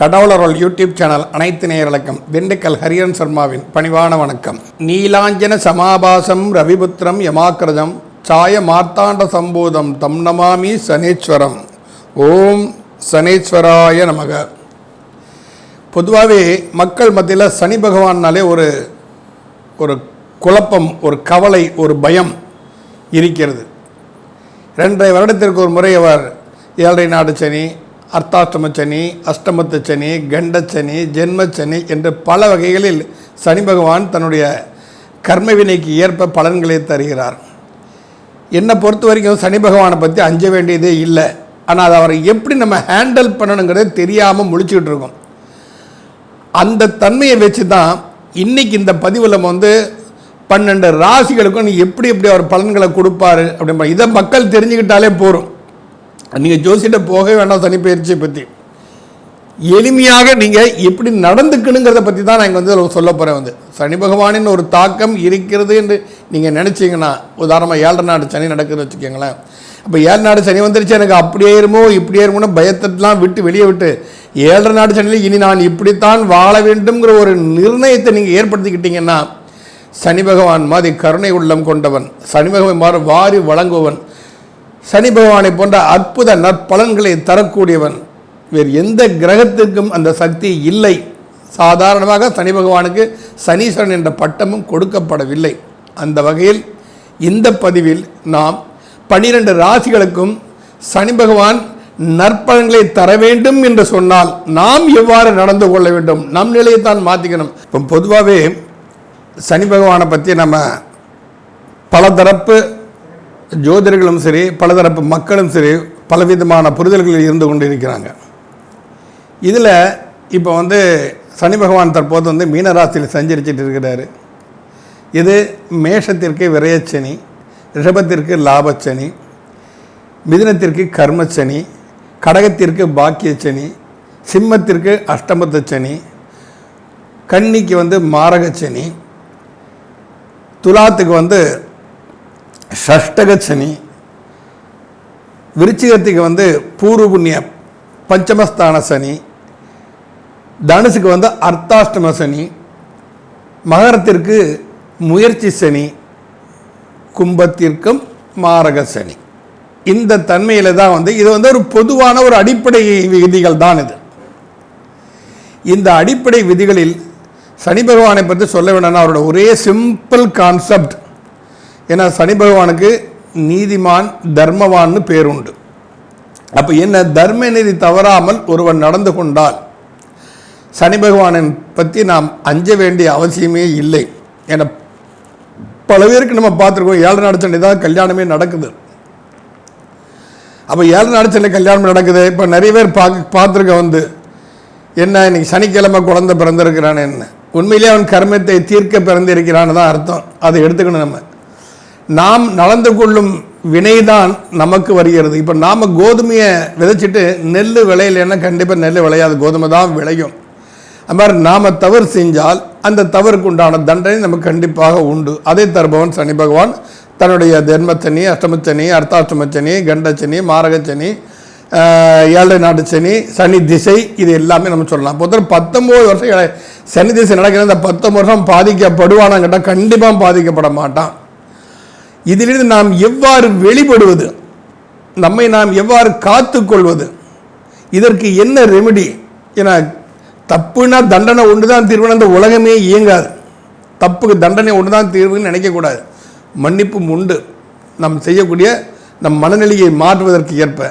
கடவுளரோல் YouTube channel அனைத்து நேயர்களுக்கும் திண்டுக்கல் ஹரியன் சர்மாவின் பணிவான வணக்கம். நீலாஞ்சன சமாபாசம் ரவிபுத்திரம் யமாக்கிரதம் சாய மார்த்தாண்ட சம்பூதம் தம் நமாமி சனீஸ்வரம். ஓம் சனீஸ்வராய நமக. பொதுவாகவே மக்கள் மத்தியில் சனி பகவான்னாலே ஒரு ஒரு குழப்பம் ஒரு கவலை ஒரு பயம் இருக்கிறது. ரெண்டரை வருடத்திற்கு ஒரு முறை அவர் ஏழரை நாடு சனி அர்த்தாஷ்டம சனி அஷ்டமத்து சனி கண்டச்சனி ஜென்மச்சனி என்று பல வகைகளில் சனி பகவான் தன்னுடைய கர்மவினைக்கு ஏற்ப பலன்களை தருகிறார். என்னை பொறுத்த வரைக்கும் சனி பகவானை பற்றி அஞ்ச வேண்டியதே இல்லை. ஆனால் அதை அவரை எப்படி நம்ம ஹேண்டில் பண்ணணுங்கிறத தெரியாமல் முழிச்சுக்கிட்டு இருக்கோம். அந்த தன்மையை வச்சு தான் இன்னைக்கு இந்த பதிவில் நம்ம வந்து பன்னெண்டு ராசிகளுக்கும் நீ எப்படி எப்படி அவர் பலன்களை கொடுப்பாரு அப்படின்ற இதை மக்கள் தெரிஞ்சுக்கிட்டாலே போதும். நீங்கள் ஜோசியிட்ட போகவே வேண்டாம் சனிப்பயிற்சியை பற்றி எளிமையாக நீங்கள் எப்படி நடந்துக்கணுங்கிறத பற்றி தான் நான் இங்கே வந்து சொல்ல போகிறேன் வந்து. சனி பகவானின் ஒரு தாக்கம் இருக்கிறது என்று நீங்கள் நினச்சிங்கன்னா உதாரணமாக ஏழரை நாடு சனி நடக்குதுன்னு வச்சுக்கோங்களேன். இப்போ ஏழு நாடு சனி வந்துருச்சு எனக்கு அப்படியே இருமோ இப்படியே இருமோன்னு பயத்தெல்லாம் விட்டு வெளியே விட்டு ஏழரை நாடு சனியில் இனி நான் இப்படித்தான் வாழ வேண்டும்ங்கிற ஒரு நிர்ணயத்தை நீங்கள் ஏற்படுத்திக்கிட்டீங்கன்னா சனி பகவான் மாதிரி கருணை உள்ளம் கொண்டவன் சனி பகவான் மாதிரி வாரி வழங்குவன் சனி பகவானை போன்ற அற்புத நற்பலன்களை தரக்கூடியவன். வேறு எந்த கிரகத்திற்கும் அந்த சக்தி இல்லை. சாதாரணமாக சனி பகவானுக்கு சனீஸ்வரன் என்ற பட்டமும் கொடுக்கப்படவில்லை. அந்த வகையில் இந்த பதிவில் நாம் பனிரெண்டு ராசிகளுக்கும் சனி பகவான் நற்பலன்களை தர வேண்டும் என்று சொன்னால் நாம் எவ்வாறு நடந்து கொள்ள வேண்டும்? நம் நிலையை தான் மாற்றிக்கணும் இப்போ பொதுவாகவே சனி பகவானை பற்றி நம்ம பலதரப்பு ஜோதிடர்களும் சரி பலதரப்பு மக்களும் சரி பலவிதமான புரிதல்களில் இருந்து கொண்டு இருக்கிறாங்க இதில் இப்போ வந்து சனி பகவான் தற்போது வந்து மீனராசியில் சஞ்சரிச்சிட்டு இருக்கிறாரு. இது மேஷத்திற்கு விரயச்சனி ரிஷபத்திற்கு லாபச்சனி மிதினத்திற்கு கர்மச்சனி கடகத்திற்கு பாக்கியச்சனி சிம்மத்திற்கு அஷ்டமத்து சனி கன்னிக்கு வந்து மாரகச்சனி துலாத்துக்கு வந்து ஷஷ்டக சனி விருச்சிகத்துக்கு வந்து பூர்வ புண்ணிய பஞ்சமஸ்தான சனி. தனுசுக்கு வந்து அர்த்தாஷ்டம சனி. மகரத்திற்கு முயற்சி சனி. கும்பத்திற்கும் மாரக சனி. இந்த தன்மையில் தான் வந்து இது வந்து ஒரு பொதுவான ஒரு அடிப்படை விதிகள் தான் இது. இந்த அடிப்படை விதிகளில் சனி பகவானை பற்றி சொல்ல வேண்டாம்னா அவரோட ஒரே சிம்பிள் கான்செப்ட் ஏன்னா சனி பகவானுக்கு நீதிமான் தர்மவான்னு பேருண்டு. அப்போ என்ன தர்ம நெறி தவறாமல் ஒருவன் நடந்து கொண்டால் சனி பகவானை பற்றி நாம் அஞ்ச வேண்டிய அவசியமே இல்லை. என பல பேருக்கு நம்ம பார்த்துருக்கோம் ஏழு நாடு தான் கல்யாணமே நடக்குது. அப்போ ஏழு நாடு கல்யாணம் நடக்குது. இப்போ நிறைய பேர் பார்க்க பார்த்துருக்க வந்து என்ன இன்னைக்கு சனிக்கிழமை குழந்தை பிறந்திருக்கிறான்னு என்ன உண்மையிலே அவன் கர்மத்தை தீர்க்க பிறந்திருக்கிறான்னு தான் அர்த்தம். அதை எடுத்துக்கணும் நம்ம. நாம் நடந்து கொள்ளும் வினைதான் நமக்கு வருகிறது. இப்போ நாம் கோதுமையை விதைச்சிட்டு நெல் விளையலைன்னா கண்டிப்பாக நெல் விளையாது. கோதுமை தான் விளையும். அது மாதிரி நாம் தவறு செஞ்சால் அந்த தவறுக்கு உண்டான தண்டனை நமக்கு கண்டிப்பாக உண்டு. அதை தருபவன் சனி பகவான் தன்னுடைய தர்மச்சனி அஷ்டமச்சனி அர்த்தாஷ்டமச்சனி கண்டச்சனி மாரகச்சனி ஏழை நாட்டு சனி சனி திசை இது எல்லாமே நம்ம சொல்லலாம். பொறுத்தவரை பத்தொம்போது வருஷம் சனி திசை நடக்கிற இந்த பத்தொம்பது வருஷம் பாதிக்கப்படுவானாங்கிட்டால் கண்டிப்பாக பாதிக்கப்பட மாட்டான். இதிலிருந்து நாம் எவ்வாறு வெளிப்படுவது? நம்மை நாம் எவ்வாறு காத்துக்கொள்வது? இதற்கு என்ன ரெமெடி ஏன்னா தப்புனா தண்டனை ஒன்று தான் தீர்வுன்னு அந்த உலகமே இயங்காது. தப்புக்கு தண்டனை ஒன்று தான் தீர்வுன்னு நினைக்கக்கூடாது. மன்னிப்பும் உண்டு. நாம் செய்யக்கூடிய நம் மனநிலையை மாற்றுவதற்கு ஏற்ப.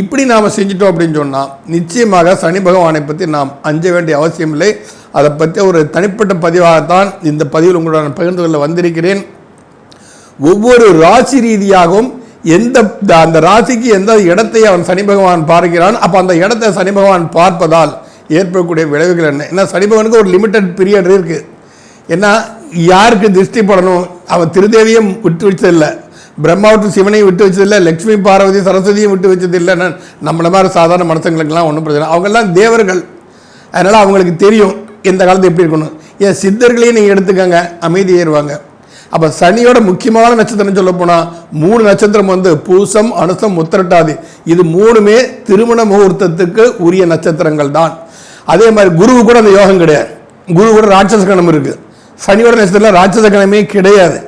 இப்படி நாம் செஞ்சிட்டோம் அப்படின்னு சொன்னால் நிச்சயமாக சனி பகவானை பற்றி நாம் அஞ்ச வேண்டிய அவசியம் இல்லை அதை பற்றி ஒரு தனிப்பட்ட பதிவாகத்தான் இந்த பதிவில் உங்களுடன் பகிர்ந்து கொள்ள வந்திருக்கிறேன். ஒவ்வொரு ராசி ரீதியாகவும் எந்த அந்த ராசிக்கு எந்த இடத்தை அவன் சனி பகவான் பார்க்கிறான் அப்போ அந்த இடத்தை சனி பகவான் பார்ப்பதால் ஏற்படக்கூடிய விளைவுகள் என்ன? ஏன்னா சனி பகவானுக்கு ஒரு லிமிட்டட் பீரியட் இருக்குது ஏன்னா யாருக்கு திருஷ்டி படணும்? அவன் திருதேவியும் விட்டு வச்சதில்லை. பிரம்மாவுக்கு சிவனையும் விட்டு வச்சதில்லை. லக்ஷ்மி பார்வதி சரஸ்வதியும் விட்டு வச்சதில்லை. நம்மள மாதிரி சாதாரண மனுஷங்களுக்கெல்லாம் ஒன்றும் பிரச்சனை இல்லை. அவங்கெல்லாம் தேவர்கள். அதனால் அவங்களுக்கு தெரியும் எந்த காலத்து எப்படி இருக்கணும். ஏன் சித்தர்களையும் நீங்கள் எடுத்துக்கங்க. அமைதி ஏறுவாங்க அப்போ சனியோட முக்கியமான நட்சத்திரம் சொல்ல போனால் மூணு நட்சத்திரம் வந்து பூசம் அனுசம் உத்திரட்டாதி. இது மூணுமே திருமண முகூர்த்தத்துக்கு உரிய நட்சத்திரங்கள் தான். அதே மாதிரி குருவு கூட அந்த யோகம் கிடையாது. குரு கூட ராட்சச கணம் இருக்குது சனியோட நட்சத்திரத்தில் ராட்சச கணமே கிடையாது.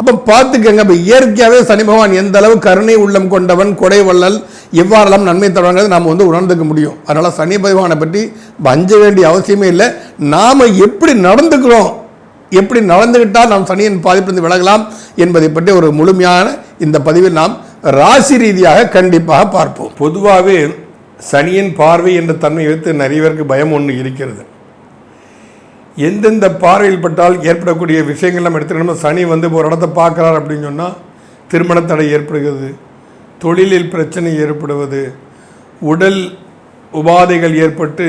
அப்போ பார்த்துக்கங்க இப்போ இயற்கையாகவே சனி பகவான் எந்த அளவு கருணை உள்ளம் கொண்டவன் கொடை வள்ளல் எவ்வாறெல்லாம் நன்மை தருவாங்கிறது நாம் வந்து உணர்ந்துக்க முடியும். அதனால் சனி பகவானை பற்றி வஞ்ச வேண்டிய அவசியமே இல்லை. நாம் எப்படி நடந்துக்கிறோம் எப்படி நடந்துக்கிட்டால் நாம் சனியின் பாதிப்பிலிருந்து விலகலாம் என்பதை பற்றி ஒரு முழுமையான இந்த பதிவில் நாம் ராசி ரீதியாக கண்டிப்பாக பார்ப்போம். பொதுவாகவே சனியின் பார்வை என்ற தன்மை வைத்து நிறைய பேருக்கு பயம் ஒன்று இருக்கிறது. எந்தெந்த பார்வையில் பட்டால் ஏற்படக்கூடிய விஷயங்கள் நம்ம எடுத்துக்கணும் சனி வந்து ஒரு இடத்த பார்க்குறார் அப்படின்னு சொன்னால் திருமண தடை ஏற்படுகிறது தொழிலில் பிரச்சனை ஏற்படுவது உடல் உபாதைகள் ஏற்பட்டு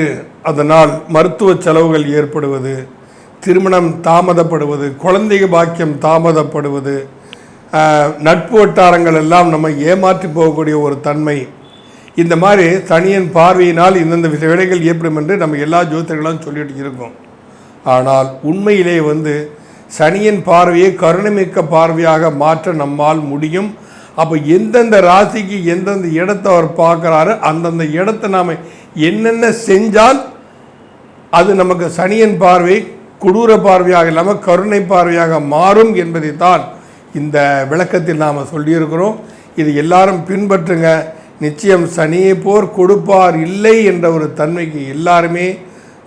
அதனால் மருத்துவ செலவுகள் ஏற்படுவது திருமணம் தாமதப்படுவது குழந்தைக பாக்கியம் தாமதப்படுவது நட்பு வட்டாரங்கள் எல்லாம் நம்ம ஏமாற்றி போகக்கூடிய ஒரு தன்மை. இந்த மாதிரி சனியின் பார்வையினால் இந்தந்த விஷ விடைகள் ஏற்படும் என்று நம்ம எல்லா ஜோதிடர்களும் சொல்லிட்டு இருக்கோம். ஆனால் உண்மையிலே வந்து சனியின் பார்வையை கருணைமிக்க பார்வையாக மாற்ற நம்மால் முடியும். அப்போ எந்தெந்த ராசிக்கு எந்தெந்த இடத்தை அவர் பார்க்குறாரு அந்தந்த இடத்த நாம் என்னென்ன செஞ்சால் அது நமக்கு சனியின் பார்வை கொடூர பார்வையாக இல்லாமல் கருணை பார்வையாக மாறும் என்பதைத்தான் இந்த விளக்கத்தில் நாம் சொல்லியிருக்கிறோம். இது எல்லாரும் பின்பற்றுங்க. நிச்சயம் சனியை போர் கொடுப்பார் இல்லை என்ற ஒரு தன்மைக்கு எல்லாருமே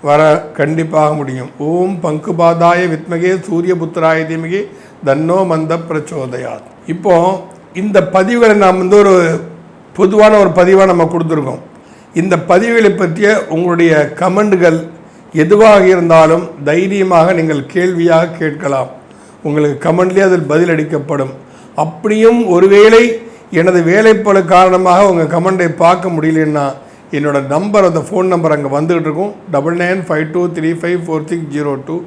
வர கண்டிப்பாக முடியும். ஓம் பங்குபாதாய வித்மகே சூரிய புத்திராய தீமகே தன்னோ மந்த பிரச்சோதயாத். இப்போ இந்த பதிவுகளை நாம் வந்து ஒரு பொதுவான ஒரு பதிவாக நம்ம கொடுத்துருக்கோம். இந்த பதிவுகளை பற்றிய உங்களுடைய கமெண்டுகள் எதுவாக இருந்தாலும் தைரியமாக நீங்கள் கேள்வியாக கேட்கலாம். உங்களுக்கு கமெண்ட்லேயே அதில் பதில் அளிக்கப்படும். அப்படியும் ஒருவேளை எனது வேலைப்பழு காரணமாக உங்கள் கமெண்டை பார்க்க முடியலன்னா என்னோட நம்பர் அந்த ஃபோன் நம்பர் அங்கே வந்துகிட்டு இருக்கும். Double nine five two three five four six zero two.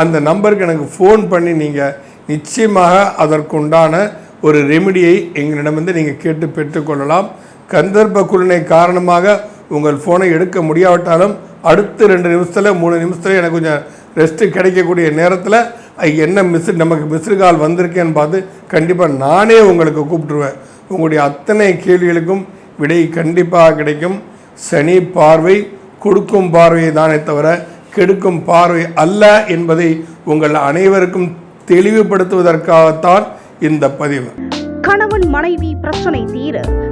அந்த நம்பருக்கு எனக்கு ஃபோன் பண்ணி நீங்கள் நிச்சயமாக அதற்குண்டான ஒரு ரெமிடியை எங்களிடமிருந்து நீங்கள் கேட்டு பெற்றுக்கொள்ளலாம். கந்தர்ப்ப குருணை காரணமாக உங்கள் ஃபோனை எடுக்க முடியாவிட்டாலும் அடுத்த ரெண்டு நிமிஷத்தில் மூணு நிமிஷத்தில் எனக்கு கொஞ்சம் ரெஸ்ட்டு கிடைக்கக்கூடிய நேரத்தில் என்ன மிஸ் நமக்கு மிஸ்டு கால் வந்திருக்கேன்னு பார்த்து கண்டிப்பாக நானே உங்களுக்கு கூப்பிட்டுருவேன். உங்களுடைய அத்தனை கேள்விகளுக்கும் விடை கண்டிப்பாக கிடைக்கும். சனி பார்வை கொடுக்கும் பார்வையை தானே தவிர கெடுக்கும் பார்வை அல்ல என்பதை உங்கள் அனைவருக்கும் தெளிவுபடுத்துவதற்காகத்தான் இந்த பதிவு. கணவன் மனைவி பிரச்சனை தீர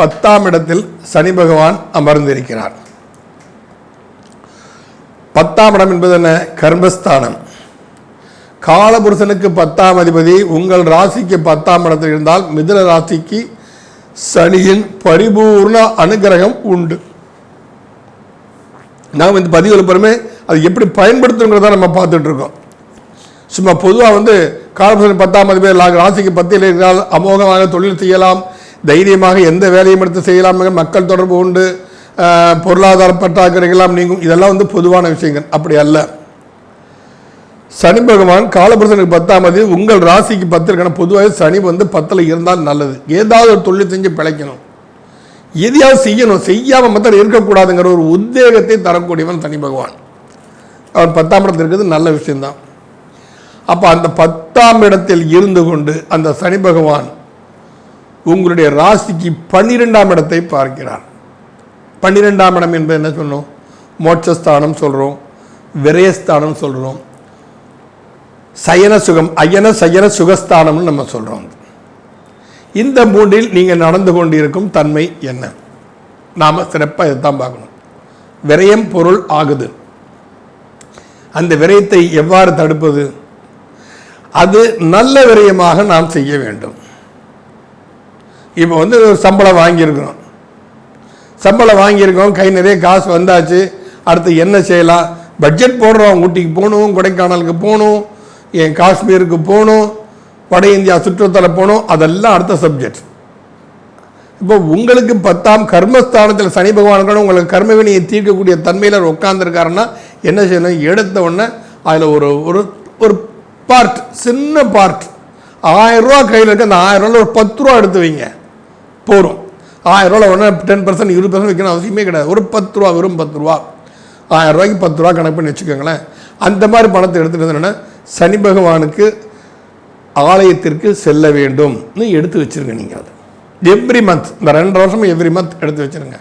பத்தாம் இடத்தில் சனி பகவான் அமர்ந்திருக்கிறார். பத்தாம் இடம் என்பது என்ன? கர்மஸ்தானம். காலபுருஷனுக்கு பத்தாம் அதிபதி உங்கள் ராசிக்கு பத்தாம் இடத்தில் இருந்தால் மிதுன ராசிக்கு சனியின் பரிபூர்ண அனுகிரகம் உண்டு. நாம் இந்த பதிவுகள் பெருமே அது எப்படி பயன்படுத்துங்கிறத நம்ம பார்த்துட்டு இருக்கோம். சும்மா பொதுவாக வந்து காலபுருஷன் பத்தாம் அதிபதி ராசிக்கு பத்தியில் இருந்தால் அமோகமாக தொழில் செய்யலாம் தைரியமாக எந்த வேலையும் எடுத்து செய்யலாம் மக்கள் தொடர்பு உண்டு. பொருளாதார பற்றாக்குறைகளாம் நீங்கும். இதெல்லாம் வந்து பொதுவான விஷயங்கள். அப்படி அல்ல. சனி பகவான் காலபுரசனுக்கு பத்தாம் தேதி உங்கள் ராசிக்கு பத்து இருக்கணும். பொதுவாக சனி வந்து பத்தில் இருந்தால் நல்லது. ஏதாவது ஒரு தொழில் செஞ்சு பிழைக்கணும். எதையாவது செய்யணும். செய்யாமல் மற்ற இருக்கக்கூடாதுங்கிற ஒரு உத்வேகத்தை தரக்கூடியவன் சனி பகவான். அவர் பத்தாம் இடத்தில் இருக்கிறது நல்ல விஷயம்தான். அப்போ அந்த பத்தாம் இடத்தில் இருந்து கொண்டு அந்த சனி பகவான் உங்களுடைய ராசிக்கு பன்னிரெண்டாம் இடத்தை பார்க்கிறார். பன்னிரெண்டாம் இடம் என்பது என்ன சொன்னோம் மோட்சஸ்தானம் சொல்கிறோம் விரயஸ்தானம் சொல்கிறோம் சயன சுகம் அயன சயன சுகஸ்தானம்னு நம்ம சொல்கிறோம் இந்த மூன்றில் நீங்கள் நடந்து கொண்டிருக்கும் தன்மை என்ன? நாம் சிறப்பாக இதைத்தான் பார்க்கணும். விரயம் பொருள் ஆகுது. அந்த விரயத்தை எவ்வாறு தடுப்பது? அது நல்ல விரயமாக நாம் செய்ய வேண்டும். இப்போ வந்து ஒரு சம்பளம் வாங்கியிருக்கிறோம். சம்பளம் வாங்கியிருக்கோம் கை நிறைய காசு வந்தாச்சு. அடுத்து என்ன செய்யலாம்? பட்ஜெட் போடுறோம். ஊட்டிக்கு போகணும் கொடைக்கானலுக்கு போகணும் என் காஷ்மீருக்கு போகணும் வட இந்தியா சுற்றுலாத்தல போகணும். அதெல்லாம் அடுத்த சப்ஜெக்ட் இப்போ உங்களுக்கு பத்தாம் கர்மஸ்தானத்தில் சனி பகவான் கூட உங்களுக்கு கர்மவினையை தீர்க்கக்கூடிய தன்மையில் உட்காந்துருக்காருன்னா என்ன செய்யணும்? எடுத்த உடனே அதில் ஒரு ஒரு ஒரு பார்ட் சின்ன பார்ட் ஆயிரம் ரூபா கையில் இருக்க. அந்த ஆயிரம் ரூபாயில் ஒரு பத்து ரூபா எடுத்து வைங்க. போகிறோம் ஆயிரம் ரூபாவில் ஒன்று டென் பர்சன்ட் இருபது பர்சன்ட் வைக்கணும் அவசியமே கிடையாது. ஒரு பத்து ரூபா வெறும் பத்து ரூபா. ஆயிரம் ரூபாய்க்கு பத்து ரூபா கணக்கு பண்ணி வச்சுக்கோங்களேன். அந்த மாதிரி பணத்தை எடுத்துகிட்டு என்னென்னா சனி பகவானுக்கு ஆலயத்திற்கு செல்ல வேண்டும்னு எடுத்து வச்சுருங்க நீங்கள் அது. எவ்ரி மந்த் இந்த ரெண்டு வருஷமும் எவ்ரி மந்த் எடுத்து வச்சிருங்க.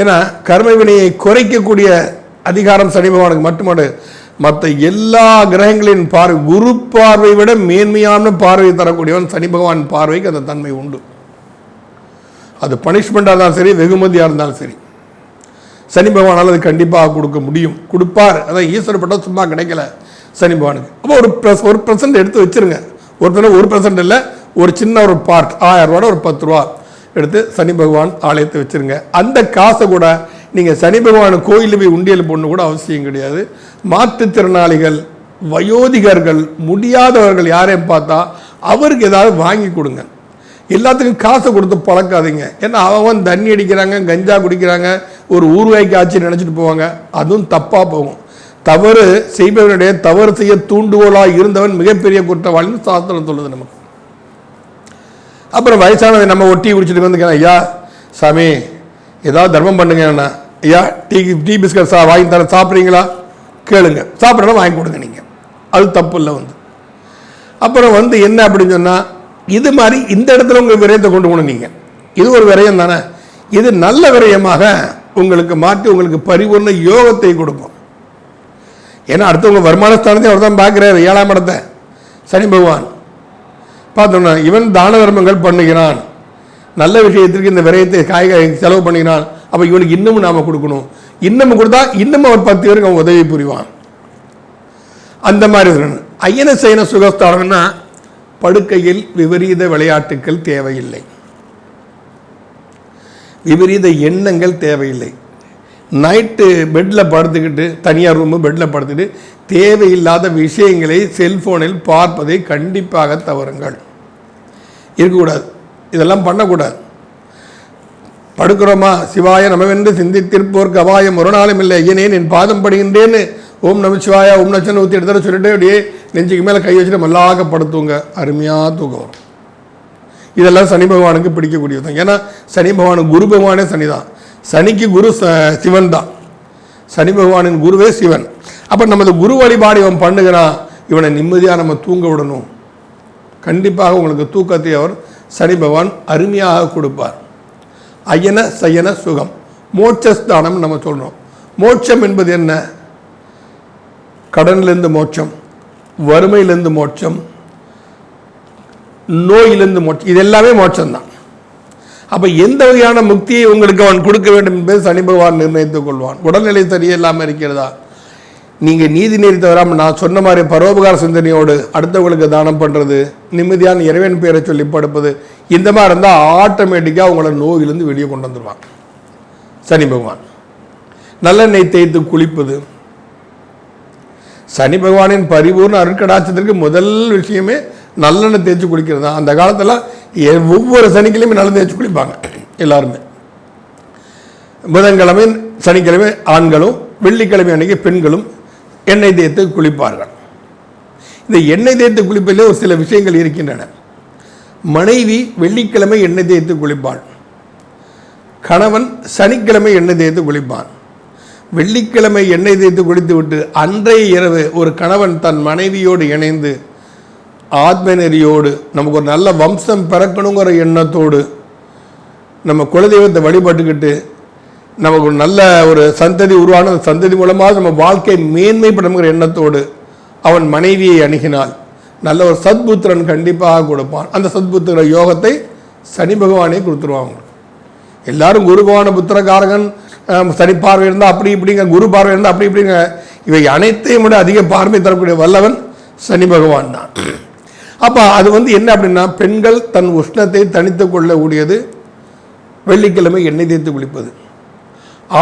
ஏன்னா கர்ம வினையை குறைக்கக்கூடிய அதிகாரம் சனி பகவானுக்கு மட்டுமல்ல மற்ற எல்லா கிரகங்களின் பார்வை குரு பார்வை விட மேன்மையான பார்வை தரக்கூடியவன் சனி பகவான் பார்வைக்கு அந்த தன்மை உண்டு. அது பனிஷ்மெண்ட்டாக இருந்தாலும் சரி வெகுமதியாக இருந்தாலும் சரி. சனி பகவானால் அது கண்டிப்பாக கொடுக்க முடியும். கொடுப்பார். அதான் ஈஸ்வரப்பட்ட சும்மா கிடைக்கல சனி பகவானுக்கு. அப்போ ஒரு ப்ளஸ் ஒரு பர்சன்ட் எடுத்து வச்சிருங்க. ஒரு ஒரு பர்சன்ட் இல்லை ஒரு சின்ன ஒரு பார்ட் ஆயிரம் ரூபா ஒரு பத்து ரூபா எடுத்து சனி பகவான் ஆலயத்தை வச்சிருங்க. அந்த காசை கூட நீங்கள் சனி பகவான் கோயிலில் போய் உண்டியல் போடணும் கூட அவசியம் கிடையாது. மாற்றுத்திறனாளிகள் வயோதிகர்கள் முடியாதவர்கள் யாரையும் பார்த்தா அவருக்கு ஏதாவது வாங்கி கொடுங்க. எல்லாத்துக்கும் காசை கொடுத்து பழக்காதீங்க. ஏன்னா அவன் தண்ணி அடிக்கிறாங்க கஞ்சா குடிக்கிறாங்க ஒரு ஊர்வாய்க்கு ஆட்சி நினச்சிட்டு போவாங்க. அதுவும் தப்பாக போகும். தவறு செய்பவனுடைய தவறு செய்ய தூண்டுகோலாக இருந்தவன் மிகப்பெரிய குற்றவாளின்னு சாஸ்திரம் சொல்லுது நமக்கு. அப்புறம் வயசானதை நம்ம ஒட்டி குடிச்சிட்டு வந்து ஐயா சாமி ஏதாவது தர்மம் பண்ணுங்க அண்ணா. ஐயா டீ டீ பிஸ்கட் சா வாங்கி தர சாப்பிட்றீங்களா? கேளுங்க. சாப்பிட்றனா வாங்கி கொடுங்க நீங்கள் அது தப்பு இல்லை வந்து. அப்புறம் வந்து என்ன அப்படின்னு சொன்னால் இது மாதிரி இந்த இடத்துல உங்கள் விரயத்தை கொண்டு போகணும் நீங்கள் இது ஒரு விரயம் தானே? இது நல்ல விரயமாக உங்களுக்கு மாற்றி உங்களுக்கு பரிபூர்ண யோகத்தை கொடுக்கும். ஏன்னா அடுத்தவங்க வருமானஸ்தானத்தையும் அவர் தான் பார்க்குறாரு ஏழாம் இடத்தை. சனி பகவான். பார்த்தோம்னா இவன் தான தர்மங்கள் பண்ணுகிறான். நல்ல விஷயத்திற்கு இந்த விரயத்தை காய்கறி செலவு பண்ணுகிறான். அப்போ இவனுக்கு இன்னமும் நாம் கொடுக்கணும். இன்னமும் கொடுத்தா இன்னமும் அவர் பத்து பேருக்கு அவன் உதவி புரிவான். அந்த மாதிரி ஐயன சைன சுகஸ்தானம்னா படுக்கையில் விபரீத விளையாட்டுக்கள் தேவையில்லை. விபரீத எண்ணங்கள் தேவையில்லை. நைட்டு பெட்டில் படுத்துக்கிட்டு தனியார் ரூமு பெட்டில் படுத்துக்கிட்டு தேவையில்லாத விஷயங்களை செல்ஃபோனில் பார்ப்பதை கண்டிப்பாக தவறுங்கள். இருக்கக்கூடாது. இதெல்லாம் பண்ணக்கூடாது. படுக்கிறோமா? சிவாய நமவென்று சிந்தித்திருப்போர்க்கு அபாயம் ஒரு நாளும் இல்லை. ஏனே என் பாதம் படுகின்றேன்னு ஓம் நமச்சிவாயா ஓம் நச்சன் ஊற்றி எடுத்துகிற சொல்லிட்டு அப்படியே நெஞ்சுக்கு மேலே கை வச்சுட்டு மல்லாக படுத்துவங்க அருமையாக தூக்கம். வரும் இதெல்லாம் சனி பகவானுக்கு பிடிக்கக்கூடியது ஏன்னா சனி பகவான் குரு பகவானே சனி தான். சனிக்கு குரு சிவன் தான். சனி பகவானின் குருவே சிவன். அப்போ நமது குரு வழிபாடு இவன் பண்ணுகிறான் இவனை நிம்மதியாக நம்ம தூங்க விடணும். கண்டிப்பாக உங்களுக்கு தூக்கத்தை அவர் சனி பகவான் அருமையாக கொடுப்பார். ஐயன சயன சுகம். மோட்சஸ்தானம் நம்ம சொல்கிறோம் மோட்சம் என்பது என்ன? கடன்லேருந்து மோட்சம் வறுமையிலேருந்து மோட்சம் நோயிலிருந்து மோட்சம் இது எல்லாமே மோட்சம்தான். அப்போ எந்த வகையான முக்தியை உங்களுக்கு அவன் கொடுக்க வேண்டும் என்பது சனி பகவான் நிர்ணயித்துக் கொள்வான். உடல்நிலை சரியில்லாமல் இருக்கிறதா? நீங்கள் நீதி நெறி தவறாமல் நான் சொன்ன மாதிரி பரோபகார சிந்தனையோடு அடுத்தவங்களுக்கு தானம் பண்ணுறது நிம்மதியான இறைவன் பேரை சொல்லி படுப்பது இந்த மாதிரி இருந்தால் ஆட்டோமேட்டிக்காக உங்களை நோயிலிருந்து வெளியே கொண்டு வந்துடுவான் சனி பகவான். நல்லெண்ணெய் தேய்த்து குளிப்பது சனி பகவானின் பரிபூர்ண அருட்கடாட்சத்திற்கு முதல் விஷயமே நல்லெண்ணெய் தேய்ச்சி குளிக்கிறது தான். அந்த காலத்தில் எ- ஒவ்வொரு சனிக்கிழமை நல்லெண்ணெய் தேய்ச்சி குளிப்பாங்க. எல்லாருமே. புதன்கிழமை சனிக்கிழமை ஆண்களும் வெள்ளிக்கிழமை அன்னைக்கு பெண்களும் எண்ணெய் தேய்த்து குளிப்பார்கள். இந்த எண்ணெய் தேய்த்து குளிப்பதிலே ஒரு சில விஷயங்கள் இருக்கின்றன. மனைவி வெள்ளிக்கிழமை எண்ணெய் தேய்த்து குளிப்பாள். கணவன் சனிக்கிழமை எண்ணெய் தேய்த்து குளிப்பான். வெள்ளிக்கிழமை எண்ணெய் தேய்த்து குடித்துவிட்டு அன்றைய இரவு ஒரு கணவன் தன் மனைவியோடு இணைந்து ஆத்ம நெறியோடு நமக்கு ஒரு நல்ல வம்சம் பிறக்கணுங்கிற எண்ணத்தோடு நம்ம குலதெய்வத்தை வழிபட்டுக்கிட்டு நமக்கு ஒரு நல்ல ஒரு சந்ததி உருவான சந்ததி மூலமாக நம்ம வாழ்க்கை மேன்மைப்படணுங்கிற எண்ணத்தோடு அவன் மனைவியை அணுகினால் நல்ல ஒரு சத்புத்திரன் கண்டிப்பாக கொடுப்பான். அந்த சத்புத்திர யோகத்தை சனி பகவானே கொடுத்துருவாங்க. எல்லாரும் குரு பகவான புத்திரகாரகன் சனி பார்வை இருந்தால் அப்படி இப்படிங்க குரு பார்வை இருந்தால் அப்படி இப்படிங்க. இவை அனைத்தையும் விட அதிக பார்வை தரக்கூடிய வல்லவன் சனி பகவான் தான். அப்போ அது வந்து என்ன அப்படின்னா பெண்கள் தன் உஷ்ணத்தை தனித்து கொள்ளக்கூடியது வெள்ளிக்கிழமை எண்ணெய் தேய்த்து குளிப்பது.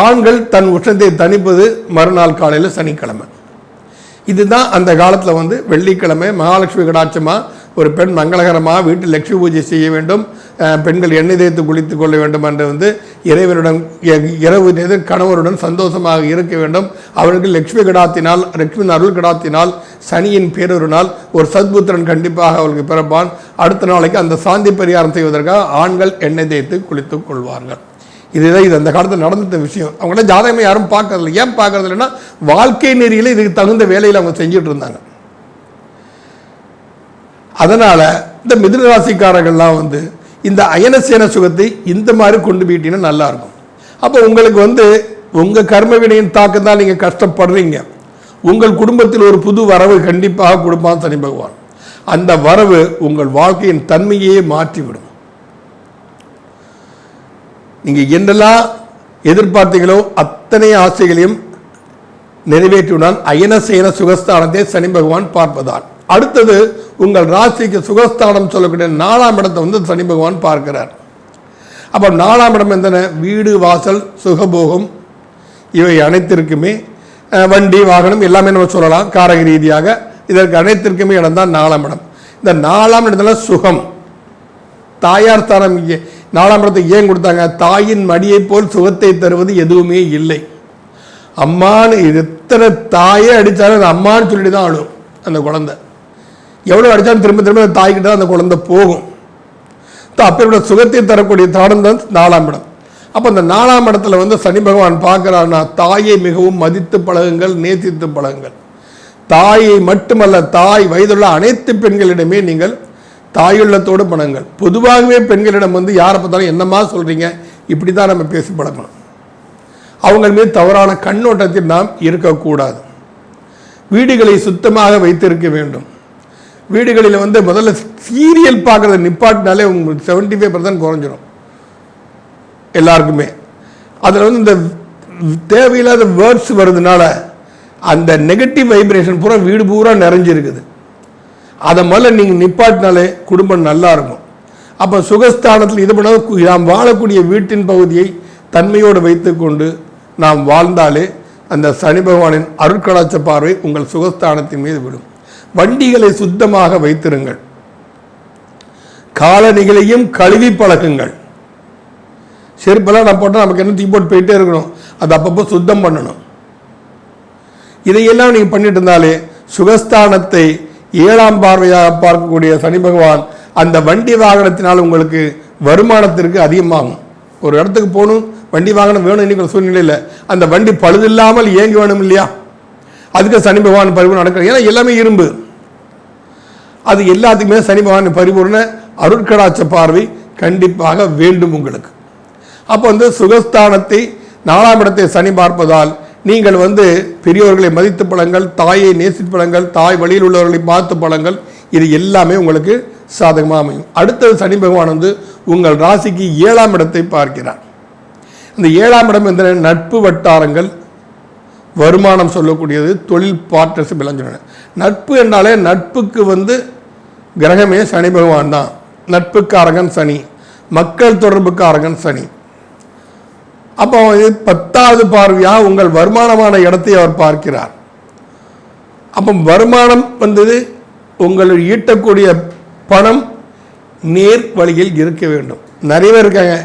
ஆண்கள் தன் உஷ்ணத்தை தணிப்பது மறுநாள் காலையில் சனிக்கிழமை. இதுதான் அந்த காலத்தில் வந்து வெள்ளிக்கிழமை மகாலட்சுமி கடாட்சமாக ஒரு பெண் மங்களகரமாக வீட்டில் லட்சுமி பூஜை செய்ய வேண்டும். பெண்கள் எண்ணெய் தேய்த்து குளித்துக் கொள்ள வேண்டும் என்று வந்து இறைவனுடன் இ- இரவு நேரம் கணவருடன் சந்தோஷமாக இருக்க வேண்டும். அவர்கள் லட்சுமி கடாத்தினால் லட்சுமி அருள் கடாத்தினால் சனியின் பேரொருனால் ஒரு சத்புத்திரன் கண்டிப்பாக அவர்களுக்கு பிறப்பான். அடுத்த நாளைக்கு அந்த சாந்தி பரிகாரம் செய்வதற்காக ஆண்கள் எண்ணெய் தேய்த்து குளித்துக் கொள்வார்கள். இதுதான் இது அந்த காலத்தில் நடந்த விஷயம். அவங்கள ஜாதகமே யாரும் பார்க்கறதில்ல. ஏன் பார்க்கறது இல்லைன்னா வாழ்க்கை நெறியில் இதுக்கு தகுந்த வேலையில் அவங்க செஞ்சுட்டு இருந்தாங்க. அதனால் இந்த மிதுன ராசிக்காரர்கள்லாம் வந்து இந்த அயனசேன சுகத்தை இந்த மாதிரி கொண்டு போயிட்டீங்கன்னா நல்லாயிருக்கும். அப்போ உங்களுக்கு வந்து உங்கள் கர்ம வினையின் தாக்கம் தான் நீங்கள் கஷ்டப்படுறீங்க. உங்கள் குடும்பத்தில் ஒரு புது வரவு கண்டிப்பாக கொடுப்பான் சனி பகவான். அந்த வரவு உங்கள் வாழ்க்கையின் தன்மையே மாற்றிவிடும். நீங்கள் என்னெல்லாம் எதிர்பார்த்தீங்களோ அத்தனை ஆசைகளையும் நிறைவேற்றியுடன் அயனசேன சுகஸ்தானத்தை சனி பகவான் பார்ப்பதான் அடுத்தது உங்கள் ராசிக்கு சுகஸ்தானம் சொல்லக்கூடிய நாலாம் இடத்தை வந்து சனி பகவான் பார்க்கிறார். அப்போ நாலாம் இடம் எந்தன? வீடு வாசல் சுகபோகம். இவை அனைத்திற்குமே வண்டி வாகனம் எல்லாமே நம்ம சொல்லலாம். காரக ரீதியாக இதற்கு அனைத்திற்குமே இடம் தான் நாலாம் இடம். இந்த நாலாம் இடத்துல சுகம். தாயார் ஸ்தானம் நாலாம் இடத்தை ஏன் கொடுத்தாங்க? தாயின் மடியைப் போல் சுகத்தை தருவது எதுவுமே இல்லை. அம்மான்னு எத்தனை தாயே அடித்தாலும் அது அம்மான்னு சொல்லிட்டு தான் ஆடும் அந்த குழந்தை. எவ்வளோ அடித்தாலும் திரும்ப திரும்ப தாய்கிட்ட தான் அந்த குழந்தை போகும். அப்பேற்பட்ட சுகத்தை தரக்கூடிய தாடம் தான் நாலாம் இடம். அப்போ அந்த நாலாம் இடத்துல வந்து சனி பகவான் பார்க்குறான்னா தாயை மிகவும் மதித்து பழகுங்கள் நேசித்து பழகுங்கள். தாயை மட்டுமல்ல தாய் வயதுள்ள அனைத்து பெண்களிடமே நீங்கள் தாயுள்ளத்தோடு பணங்கள் பொதுவாகவே பெண்களிடம் வந்து யாரை பார்த்தாலும் என்னம்மா சொல்கிறீங்க இப்படி தான் நம்ம பேசி பழகணும். அவங்க மீது தவறான கண்ணோட்டத்தில் நாம் இருக்கக்கூடாது. வீடுகளை சுத்தமாக வைத்திருக்க வேண்டும். வீடுகளில் வந்து முதல்ல சீரியல் பார்க்குறத நிப்பாட்டினாலே உங்களுக்கு செவன்ட்டி ஃபைவ் பர்சன்ட் குறைஞ்சிரும். எல்லாருக்குமே. அதில் வந்து இந்த தேவையில்லாத வேர்ட்ஸ் வருதுனால அந்த நெகட்டிவ் வைப்ரேஷன் பூரா வீடு பூரா நிறைஞ்சிருக்குது. அதை முதல்ல நீங்கள் நிப்பாட்டினாலே குடும்பம் நல்லா இருக்கும். அப்போ சுகஸ்தானத்தில் இது பண்ண நாம் வாழக்கூடிய வீட்டின் பகுதியை தன்மையோடு வைத்துக்கொண்டு நாம் வாழ்ந்தாலே அந்த சனி பகவானின் அருட்கடாச்ச பார்வை உங்கள் சுகஸ்தானத்தின் மீது விடும். வண்டிகளை சுத்தமாக வைத்திருங்கள். காலணிகளையும் கழுவி பழகுங்கள். செருப்பெல்லாம் நான் போட்டால் நமக்கு என்ன தீ போட்டு போயிட்டே இருக்கணும். அது அப்பப்போ சுத்தம் பண்ணணும். இதையெல்லாம் நீங்கள் பண்ணிட்டு இருந்தாலே சுகஸ்தானத்தை ஏழாம் பார்வையாக பார்க்கக்கூடிய சனி பகவான் அந்த வண்டி வாகனத்தினால் உங்களுக்கு வருமானத்திற்கு அதிகமாகும். ஒரு இடத்துக்கு போகணும் வண்டி வாகனம் வேணும் இன்னைக்கு சூழ்நிலையில் அந்த வண்டி பழுதில்லாமல் இயங்க வேணும் இல்லையா? அதுக்கு சனி பகவான் பரிபூர்ணம் நடக்கிறது ஏன்னா எல்லாமே இரும்பு. அது எல்லாத்துக்குமே சனி பகவான் பரிபூர்ண அருட்கடாச்ச பார்வை கண்டிப்பாக வேண்டும் உங்களுக்கு. அப்போ வந்து சுகஸ்தானத்தை நாலாம் இடத்தை சனி பார்ப்பதால் நீங்கள் வந்து பெரியோர்களை மதித்து பழங்கள் தாயை நேசித்து பழங்கள் தாய் வழியில் உள்ளவர்களை பார்த்து பழங்கள் இது எல்லாமே உங்களுக்கு சாதகமாக அமையும். அடுத்தது சனி பகவான் வந்து உங்கள் ராசிக்கு ஏழாம் இடத்தை பார்க்கிறார். இந்த ஏழாம் இடம் என்ற நட்பு வட்டாரங்கள் வருமானம் சொல்லக்கூடியது தொழில் பார்ட்னர்ஷிப் எல்லாம் நட்பு என்றாலே நட்புக்கு வந்து கிரகமே சனி பகவான் தான். நட்புக்காரகன் சனி மக்கள் தொடர்புக்காரகன் சனி. அப்போ பத்தாவது பார்வையாக உங்கள் வருமானமான இடத்தை அவர் பார்க்கிறார். அப்போ வருமானம் வந்தது உங்கள் ஈட்டக்கூடிய பணம் நேர் வழியில் இருக்க வேண்டும். நிறைய பேர் இருக்காங்க.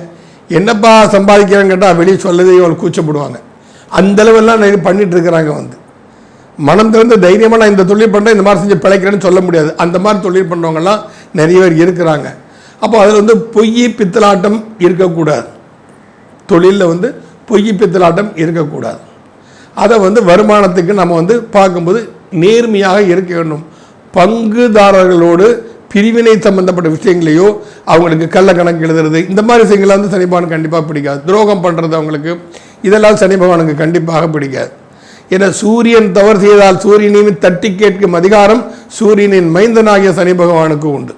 என்னப்பா சம்பாதிக்கிறேன்னு கேட்டால் வெளியே சொல்லதே இவங்க கூச்சப்படுவாங்க. அந்த அளவெல்லாம் நிறைய பண்ணிட்டு இருக்கிறாங்க வந்து. மனம் திறந்து தைரியமாக நான் இந்த தொழில் பண்ணுறேன் இந்த மாதிரி செஞ்சு பிழைக்கிறேன்னு சொல்ல முடியாது. அந்த மாதிரி தொழில் பண்ணுறவங்கலாம் நிறைய பேர் இருக்கிறாங்க. அப்போ அதில் வந்து பொய் பித்தலாட்டம் இருக்கக்கூடாது. தொழிலில் வந்து பொய் பித்தலாட்டம் இருக்கக்கூடாது. அதை வந்து வருமானத்துக்கு நம்ம வந்து பார்க்கும்போது நேர்மையாக இருக்க வேண்டும். பங்குதாரர்களோடு பிரிவினை சம்பந்தப்பட்ட விஷயங்களையோ அவங்களுக்கு கள்ள கணக்கு எழுதுறது இந்த மாதிரி விஷயங்களை வந்து சனி பகவான் கண்டிப்பாக பிடிக்காது. துரோகம் பண்ணுறது அவங்களுக்கு இதெல்லாம் சனி பகவானுக்கு கண்டிப்பாக பிடிக்காது. ஏன்னா சூரியன் தவறு செய்தால் சூரியனையும் தட்டி கேட்கும் அதிகாரம் சூரியனின் மைந்தனாகிய சனி பகவானுக்கு உண்டு.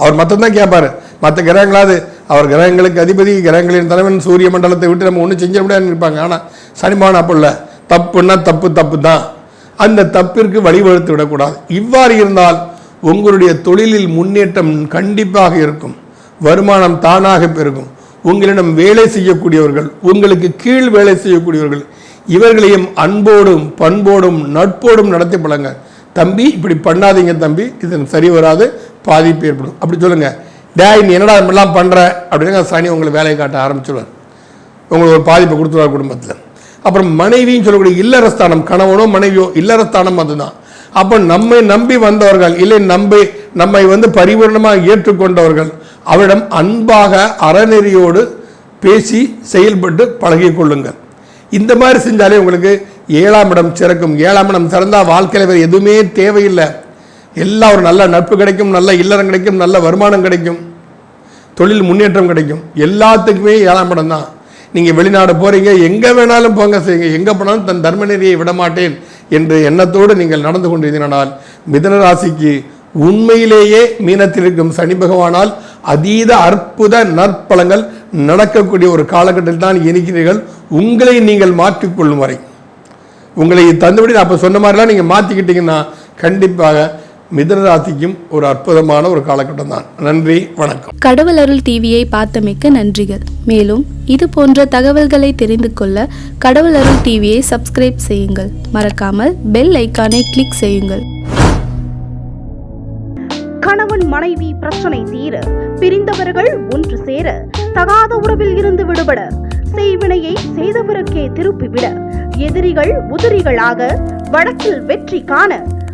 அவர் மட்டும்தான் கேட்பாரு மற்ற கிரகங்களாவது அவர் கிரகங்களுக்கு அதிபதி கிரகங்களின் தலைவன் சூரிய மண்டலத்தை விட்டு நம்ம ஒன்றும் செஞ்சிட முடியாதுன்னு இருப்பாங்க ஆனால் சனிமான் அப்போ இல்லை. தப்புன்னா தப்பு தப்பு தான் அந்த தப்பிற்கு வழிவகுத்து விடக்கூடாது. இவ்வாறு இருந்தால் உங்களுடைய தொழிலில் முன்னேற்றம் கண்டிப்பாக இருக்கும். வருமானம் தானாக பெருகும். உங்களிடம் வேலை செய்யக்கூடியவர்கள் உங்களுக்கு கீழ் வேலை செய்யக்கூடியவர்கள் இவர்களையும் அன்போடும் பண்போடும் நட்போடும் நடத்தி பழங்க. தம்பி இப்படி பண்ணாதீங்க தம்பி இது சரி வராது பாதிப்பு ஏற்படும். அப்படி சொல்லுங்க. டே நீ என்னடா இப்படிலாம் பண்ணுற அப்படின்னு சனி உங்களை வேலையை காட்ட ஆரம்பிச்சுடுவார் உங்களுக்கு ஒரு பாதிப்பை கொடுத்துருவார் குடும்பத்தில். அப்புறம் மனைவின்னு சொல்லக்கூடிய இல்லறஸ்தானம் கணவனோ மனைவியோ இல்லறஸ்தானம் அதுதான். அப்போ நம்மை நம்பி வந்தவர்கள் இல்லை நம்பி நம்மை வந்து பரிபூர்ணமாக ஏற்றுக்கொண்டவர்கள் அவரிடம் அன்பாக அறநெறியோடு பேசி செயல்பட்டு பழகி கொள்ளுங்கள். இந்த மாதிரி செஞ்சாலே உங்களுக்கு ஏழாம் இடம் சிறக்கும். ஏழாம் இடம் சிறந்தால் வாழ்க்கையில் வேறு எதுவுமே தேவையில்லை. எல்லாம் ஒரு நல்ல நட்பு கிடைக்கும் நல்ல இல்லறம் கிடைக்கும் நல்ல வருமானம் கிடைக்கும். தொழில் முன்னேற்றம் கிடைக்கும். எல்லாத்துக்குமே ஏழாம் இடம் தான். நீங்கள் வெளிநாடு போகிறீங்க எங்கே வேணாலும் போங்க செய்யுங்க எங்கே போனாலும் தன் தர்ம நெறியை விடமாட்டேன். என்ற எண்ணத்தோடு நீங்கள் நடந்து கொண்டிருந்தீனால் மிதன ராசிக்கு உண்மையிலேயே மீனத்தில் இருக்கும் சனி பகவானால் அதீத அற்புத நற்பலங்கள் நடக்கக்கூடிய ஒரு காலகட்டத்தில் தான் இருக்கிறீர்கள். உங்களை நீங்கள் மாற்றிக்கொள்ளும் வரை. உங்களை தந்துபடி நான் அப்போ சொன்ன மாதிரிலாம் நீங்கள் மாற்றிக்கிட்டீங்கன்னா கண்டிப்பாக மிதன ராசிக்கும் ஒரு அற்புதமான ஒரு காலகட்டம் தான் நன்றி வணக்கம். கடவுள் அருள் டிவியை பார்த்தமைக்க நன்றிகள். மேலும் இது போன்ற தகவல்களை தெரிந்து கொள்ள கடவுள் அருள் டிவியை சப்ஸ்கிரைப் செய்யுங்கள். மறக்காமல் பெல் ஐக்கானை கிளிக் செய்யுங்கள். கணவன் மனைவி பிரச்சனை தீர பிரிந்தவர்கள் ஒன்று சேர தகாத உறவில் இருந்து விடுபட செய்வினையை செய்தவருக்கே திருப்பிவிட எதிரிகள் உதிரிகளாக வழக்கில் வெற்றி காண